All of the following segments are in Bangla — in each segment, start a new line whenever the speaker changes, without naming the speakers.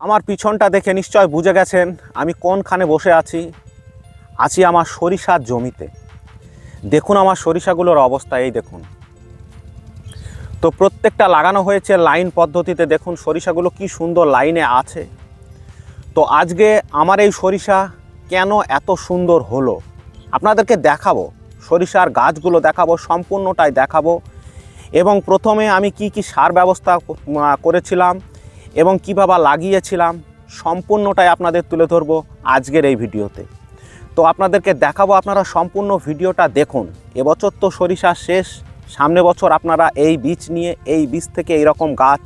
আমার পিছনটা দেখে নিশ্চয় বুঝে গেছেন আমি কোনখানে বসে আছি। আছি আমার সরিষার জমিতে। দেখুন আমার সরিষাগুলোর অবস্থা, এই দেখুন। তো প্রত্যেকটা লাগানো হয়েছে লাইন পদ্ধতিতে, দেখুন সরিষাগুলো কি সুন্দর লাইনে আছে। তো আজকে আমার এই সরিষা কেন এত সুন্দর হলো? আপনাদেরকে দেখাবো, সরিষার গাছগুলো দেখাবো, সম্পূর্ণটাই দেখাবো। এবং প্রথমে আমি কি কি সার ব্যবস্থা করেছিলাম এবং কীভাবে লাগিয়েছিলাম সম্পূর্ণটাই আপনাদের তুলে ধরবো আজকের এই ভিডিওতে। তো আপনাদেরকে দেখাবো আপনারা সম্পূর্ণ ভিডিওটা দেখুন। এবছর তো সরিষা শেষ সামনে বছর আপনারা এই বীজ নিয়ে এই বীজ থেকে এইরকম গাছ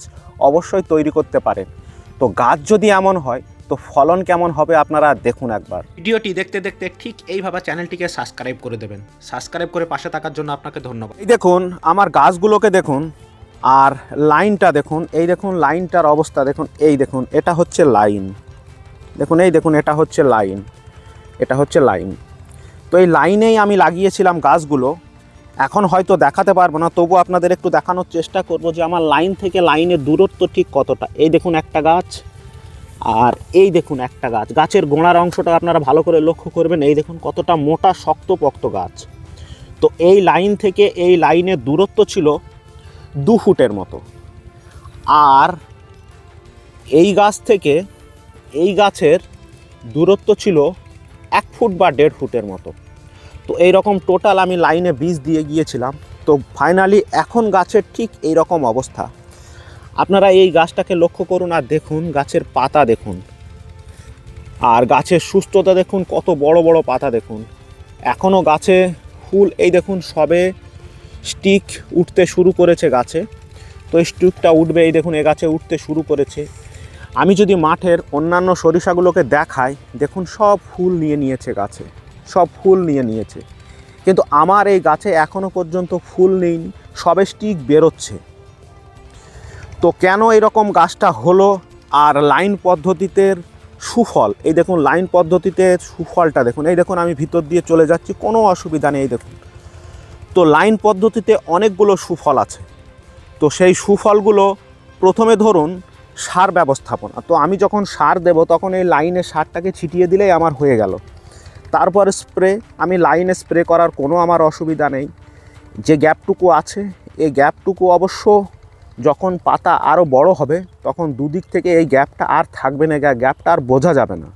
অবশ্যই তৈরি করতে পারেন। তো গাছ যদি এমন হয় তো ফলন কেমন হবে আপনারা দেখুন একবার।
ভিডিওটি দেখতে দেখতে ঠিক এইভাবে চ্যানেলটিকে সাবস্ক্রাইব করে দেবেন। সাবস্ক্রাইব করে পাশে থাকার জন্য আপনাকে ধন্যবাদ।
এই দেখুন আমার গাছগুলোকে দেখুন। আর লাইনটা দেখুন, এই দেখুন লাইনটার অবস্থা, দেখুন, এই দেখুন, এটা হচ্ছে লাইন। দেখুন, এই দেখুন, এটা হচ্ছে লাইন, এটা হচ্ছে লাইন। তো এই লাইনেই আমি লাগিয়েছিলাম গাছগুলো। এখন হয়তো দেখাতে পারব না তবু আপনাদের একটু দেখানোর চেষ্টা করব যে আমার লাইন থেকে লাইনের দূরত্ব ঠিক কতটা। এই দেখুন একটা গাছ, আর এই দেখুন একটা গাছ। গাছের গোড়ার অংশটা আপনারা ভালো করে লক্ষ্য করবেন, এই দেখুন কতটা মোটা শক্তপোক্ত গাছ। তো এই লাইন থেকে এই লাইনের দূরত্ব ছিল দু ফুটের মতো। আর এই গাছ থেকে এই গাছের দূরত্ব ছিল এক ফুট বা দেড় ফুটের মতো। তো এই রকম টোটাল আমি লাইনে বীজ দিয়ে গিয়েছিলাম। তো ফাইনালি এখন গাছের ঠিক এই রকম অবস্থা। আপনারা এই গাছটাকে লক্ষ্য করুন আর দেখুন, গাছের পাতা দেখুন। আর গাছের সুস্থতা দেখুন, কত বড় বড় পাতা দেখুন। এখনও গাছে ফুল, এই দেখুন, সবে স্টিক উঠতে শুরু করেছে গাছে। তো এই স্টিকটা উঠবে, এই দেখুন, এ গাছে উঠতে শুরু করেছে। আমি যদি মাঠের অন্যান্য সরিষাগুলোকে দেখাই, দেখুন, সব ফুল নিয়ে নিয়েছে গাছে। সব ফুল নিয়ে নিয়েছে। কিন্তু আমার এই গাছে এখনও পর্যন্ত ফুল নেই, সবে স্টিক বেরোচ্ছে। তো কেন এরকম গাছটা হলো আর লাইন পদ্ধতিতে সুফল? এই দেখুন, লাইন পদ্ধতিতে সুফলটা দেখুন। এই দেখুন, আমি ভিতর দিয়ে চলে যাচ্ছি, কোনো অসুবিধা নেই দেখুন। তো লাইন পদ্ধতিতে অনেকগুলো সুফল আছে। তো সেই সুফলগুলো প্রথমে ধরুন সার ব্যবস্থাপনা। তো আমি যখন সার দেব, তখন এই লাইনে সারটাকে ছিটিয়ে দিলেই আমার হয়ে গেল। তারপর স্প্রে, আমি লাইনে স্প্রে করার কোনো আমার অসুবিধা নেই। যে গ্যাপটুকু আছে, এই গ্যাপটুকু অবশ্য যখন পাতা আরও বড় হবে, তখন দুদিক থেকে এই গ্যাপটা আর থাকবে না গ্যা- গ্যাপটা আর বোঝা যাবে না।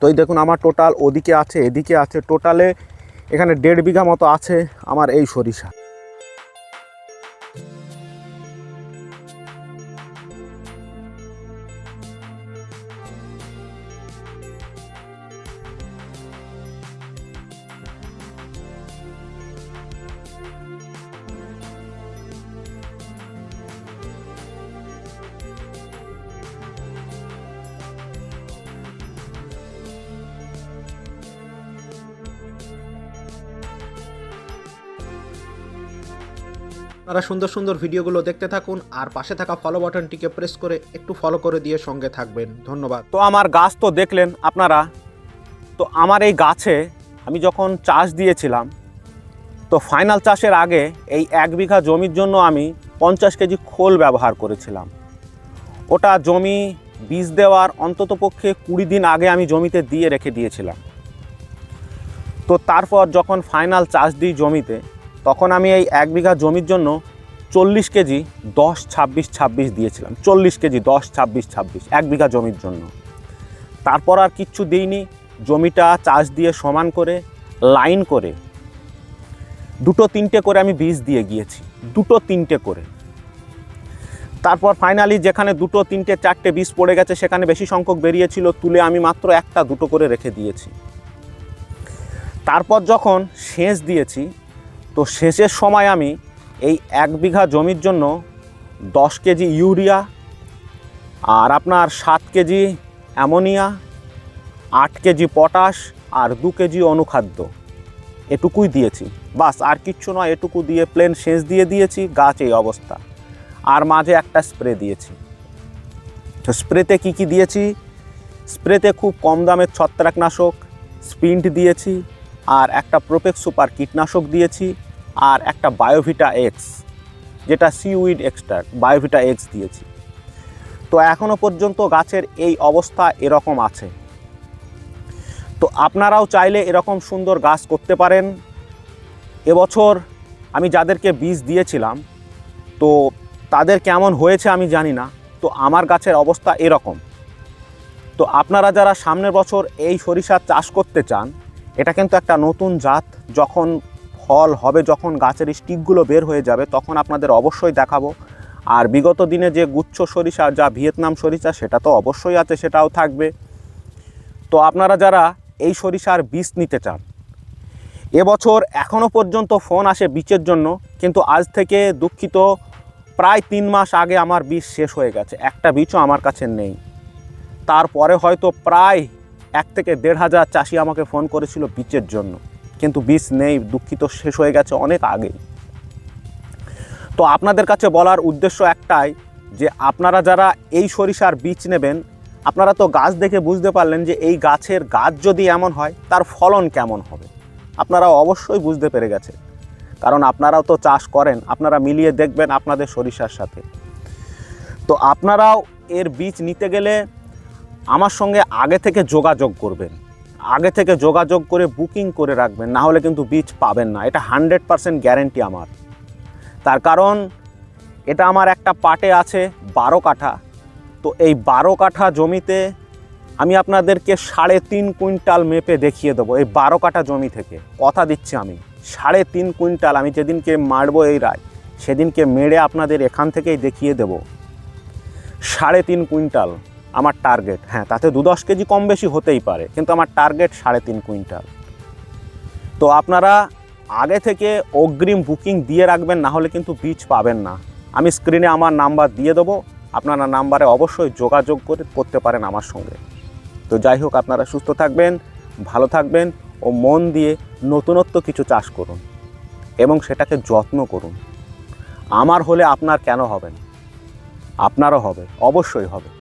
তো এই দেখুন, আমার টোটাল ওদিকে আছে, এদিকে আছে। টোটালে এখানে দেড় বিঘা মতো আছে আমার এই সরিষা।
আপনারা সুন্দর সুন্দর ভিডিওগুলো দেখতে থাকুন আর পাশে থাকা ফলো বাটনটিকে প্রেস করে একটু ফলো করে দিয়ে সঙ্গে থাকবেন। ধন্যবাদ।
তো আমার গাছ তো দেখলেন আপনারা, তো আমার এই গাছে আমি যখন চাষ দিয়েছিলাম, তো ফাইনাল চাষের আগে এই এক বিঘা জমির জন্য আমি পঞ্চাশ কেজি খোল ব্যবহার করেছিলাম। ওটা জমি বীজ দেওয়ার অন্ততপক্ষে কুড়ি দিন আগে আমি জমিতে দিয়ে রেখে দিয়েছিলাম। তো তারপর যখন ফাইনাল চাষ দিই জমিতে তখন আমি এই এক বিঘা জমির জন্য চল্লিশ কেজি দশ ছাব্বিশ ছাব্বিশ দিয়েছিলাম। চল্লিশ কেজি দশ ছাব্বিশ ছাব্বিশ এক বিঘা জমির জন্য। তারপর আর কিচ্ছু দিইনি। জমিটা চাষ দিয়ে সমান করে, লাইন করে, দুটো তিনটে করে আমি বীজ দিয়ে গিয়েছি। দুটো তিনটে করে। তারপর ফাইনালি যেখানে দুটো, তিনটে, চারটে বীজ পড়ে গেছে, সেখানে বেশি সংখ্যক বেরিয়েছিল, তুলে আমি মাত্র একটা দুটো করে রেখে দিয়েছি। তারপর যখন সেচ দিয়েছি তো সেচের সময় আমি এই এক বিঘা জমির জন্য দশ কেজি ইউরিয়া আর আপনার সাত কেজি অ্যামোনিয়া, আট কেজি পটাশ আর দু কেজি অনুখাদ্য এটুকুই দিয়েছি। বাস, আর কিচ্ছু নয়, এটুকু দিয়ে প্লেন সেচ দিয়ে দিয়েছি, গাছ এই অবস্থা। আর মাঝে একটা স্প্রে দিয়েছি। তো স্প্রেতে কি কি দিয়েছি? স্প্রেতে খুব কম দামের ছত্রাকনাশক স্পিন্ট দিয়েছি, আর একটা প্রোপেক্স সুপার কীটনাশক দিয়েছি। আর একটা বায়োভিটা এক্স যেটা সিউইড এক্সট্রাক্ট বায়োভিটা এক্স দিয়েছি। তো তো এখনও পর্যন্ত গাছের এই অবস্থা এরকম আছে। তো আপনারাও চাইলে এরকম সুন্দর গাছ করতে পারেন। এবছর আমি যাদেরকে বীজ দিয়েছিলাম, তো তাদের কেমন হয়েছে আমি জানি না, তো আমার গাছের অবস্থা এরকম। তো আপনারা যারা সামনের বছর এই সরিষার চাষ করতে চান, এটা কিন্তু একটা নতুন জাত, যখন ফল হবে যখন গাছের স্টিকগুলো বের হয়ে যাবে, তখন আপনাদের অবশ্যই দেখাবো। আর বিগত দিনে যে গুচ্ছ সরিষা, যা ভিয়েতনাম সরিষা, সেটা তো অবশ্যই আছে, সেটাও থাকবে। তো আপনারা যারা এই সরিষার বীজ নিতে চান, এবছর এখনও পর্যন্ত ফোন আসে বীজের জন্য, কিন্তু আজ থেকে দুঃখিত, প্রায় তিন মাস আগে আমার বীজ শেষ হয়ে গেছে, একটা বীজও আমার কাছে নেই। তারপরে হয়তো প্রায় এক থেকে দেড় হাজার চাষি আমাকে ফোন করেছিল বীজের জন্য। কিন্তু বীজ নেই, দুঃখিত, শেষ হয়ে গেছে অনেক আগেই। তো আপনাদের কাছে বলার উদ্দেশ্য একটাই যে আপনারা যারা এই সরিষার বীজ নেবেন, আপনারা তো গাছ দেখে বুঝতে পারলেন যে এই গাছের গাছ যদি এমন হয়, তার ফলন কেমন হবে। আপনারা অবশ্যই বুঝতে পেরে গেছেন। কারণ আপনারাও তো চাষ করেন, আপনারা মিলিয়ে দেখবেন আপনাদের সরিষার সাথে। তো আপনারাও এর বীজ নিতে গেলে আমার সঙ্গে আগে থেকে যোগাযোগ করবেন। আগে থেকে যোগাযোগ করে বুকিং করে রাখবেন, না হলে কিন্তু বীজ পাবেন না। এটা হান্ড্রেড পারসেন্ট গ্যারেন্টি আমার। তার কারণ, এটা আমার একটা পাটে আছে বারো কাঠা। তো এই বারো কাঠা জমিতে আমি আপনাদেরকে সাড়ে তিন কুইন্টাল মেপে দেখিয়ে দেবো, এই বারো কাঠা জমি থেকে। কথা দিচ্ছি আমি, সাড়ে তিন কুইন্টাল, আমি যেদিনকে মারবো এই রায়, সেদিনকে মেরে আপনাদের এখান থেকেই দেখিয়ে দেব। সাড়ে তিন কুইন্টাল। আমার টার্গেট হ্যাঁ তাতে দু দশ কেজি কম বেশি হতেই পারে, কিন্তু আমার টার্গেট সাড়ে তিন কুইন্টাল। তো আপনারা আগে থেকে অগ্রিম বুকিং দিয়ে রাখবেন, না হলে কিন্তু বীজ পাবেন না। আমি স্ক্রিনে আমার নাম্বার দিয়ে দেবো, আপনারা নাম্বারে অবশ্যই যোগাযোগ করে করতে পারেন আমার সঙ্গে। তো যাই হোক, আপনারা সুস্থ থাকবেন, ভালো থাকবেন ও মন দিয়ে নতুনত্ব কিছু চাষ করুন এবং সেটাকে যত্ন করুন। আমার হলে আপনার কেন হবেন? আপনারও হবে, অবশ্যই হবে।